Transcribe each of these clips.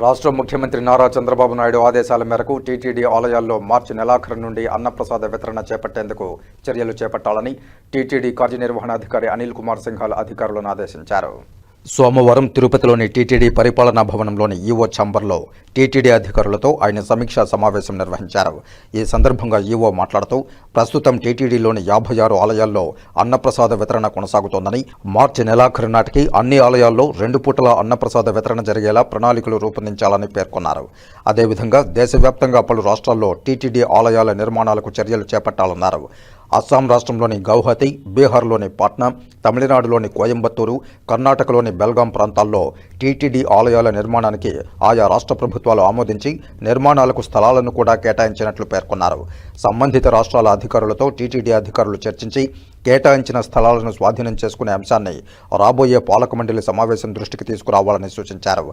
రాష్ట్ర ముఖ్యమంత్రి నారా చంద్రబాబు నాయుడు ఆదేశాల మేరకు టీటీడీ ఆలయాల్లో మార్చి నెలాఖరు నుండి అన్నప్రసాద వితరణ చేపట్టేందుకు చర్యలు చేపట్టాలని టీటీడీ కార్యనిర్వహణాధికారి అనిల్ కుమార్ సింఘాల్ అధికారులను ఆదేశించారు. సోమవారం తిరుపతిలోని టీటీడీ పరిపాలనా భవనంలోని ఈవో ఛాంబర్లో టీటీడీ అధికారులతో ఆయన సమీక్షా సమావేశం నిర్వహించారు. ఈ సందర్భంగా ఈవో మాట్లాడుతూ ప్రస్తుతం టీటీడీలోని యాభై ఆరు ఆలయాల్లో అన్నప్రసాద వితరణ కొనసాగుతోందని మార్చి నెలాఖరు నాటికి అన్ని ఆలయాల్లో రెండు పూటల అన్నప్రసాద వితరణ జరిగేలా ప్రణాళికలు రూపొందించాలని పేర్కొన్నారు. అదేవిధంగా దేశవ్యాప్తంగా పలు రాష్ట్రాల్లో టీటీడీ ఆలయాల నిర్మాణాలకు చర్యలు చేపట్టాలన్నారు. అస్సాం రాష్ట్రంలోని గౌహతి బీహార్లోని పాట్నా తమిళనాడులోని కోయంబత్తూరు కర్ణాటకలోని బెల్గాం ప్రాంతాల్లో టీటీడీ ఆలయాల నిర్మాణానికి ఆయా రాష్ట్ర ప్రభుత్వాలు ఆమోదించి నిర్మాణాలకు స్థలాలను కూడా కేటాయించినట్లు పేర్కొన్నారు. సంబంధిత రాష్ట్రాల అధికారులతో టీటీడీ అధికారులు చర్చించి కేటాయించిన స్థలాలను స్వాధీనం చేసుకునే అంశాన్ని రాబోయే పాలక మండలి సమావేశం దృష్టికి తీసుకురావాలని సూచించారు.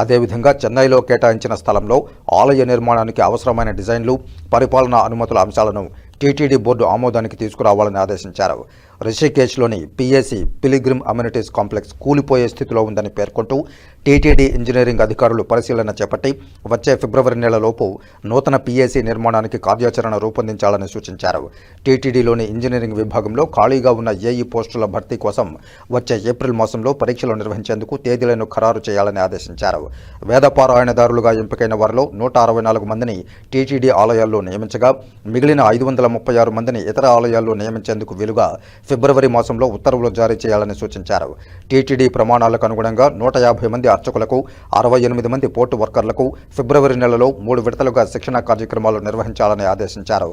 అదేవిధంగా చెన్నైలో కేటాయించిన స్థలంలో ఆలయ నిర్మాణానికి అవసరమైన డిజైన్లు పరిపాలనా అనుమతుల అంశాలను టీటీడీ బోర్డు ఆమోదానికి తీసుకురావాలని ఆదేశించారు. రిషికేశ్లోని పిఎసి పిలిగ్రిమ్ అమ్యూనిటీస్ కాంప్లెక్స్ కూలిపోయే స్థితిలో ఉందని పేర్కొంటూ టీటీడీ ఇంజనీరింగ్ అధికారులు పరిశీలన చేపట్టి వచ్చే ఫిబ్రవరి నెలలోపు నూతన పిఎస్సి నిర్మాణానికి కార్యాచరణ రూపొందించాలని సూచించారు. టీటీడీలోని ఇంజనీరింగ్ విభాగంలో ఖాళీగా ఉన్న ఏఈ పోస్టుల భర్తీ కోసం వచ్చే ఏప్రిల్ మాసంలో పరీక్షలు నిర్వహించేందుకు తేదీలను ఖరారు చేయాలని ఆదేశించారు. వేదపారాయణదారులుగా ఎంపికైన వారిలో నూట అరవై నాలుగు మందిని టీటీడీ ఆలయాల్లో నియమించగా మిగిలిన ఐదు వందల ముప్పై ఆరు మందిని ఇతర ఆలయాల్లో నియమించేందుకు వీలుగా ఫిబ్రవరి మాసంలో ఉత్తర్వులు జారీ చేయాలని సూచించారు. టీటీడీ ప్రమాణాలకు అనుగుణంగా నూట యాభై మంది అర్చకులకు అరవై ఎనిమిది మంది పోర్టు వర్కర్లకు ఫిబ్రవరి నెలలో మూడు విడతలుగా శిక్షణా కార్యక్రమాలు నిర్వహించాలని ఆదేశించారు.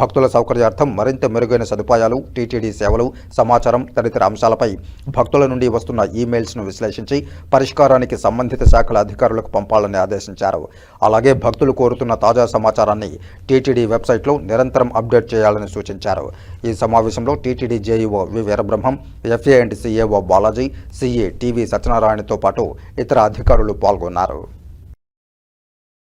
భక్తుల సౌకర్యార్థం మరింత మెరుగైన సదుపాయాలు టీటీడీ సేవలు సమాచారం తదితర అంశాలపై భక్తుల నుండి వస్తున్న ఈమెయిల్స్ను విశ్లేషించి పరిష్కారానికి సంబంధిత శాఖల అధికారులకు పంపాలని ఆదేశించారు. అలాగే భక్తులు కోరుతున్న తాజా సమాచారాన్ని టీటీడీ వెబ్సైట్లో నిరంతరం అప్డేట్ చేయాలని సూచించారు. ఈ సమావేశంలో TTD JEO V Veerabrahmam FA and CAO Balaji CA TV సత్యనారాయణతో పాటు ఇతర అధికారులు పాల్గొన్నారు.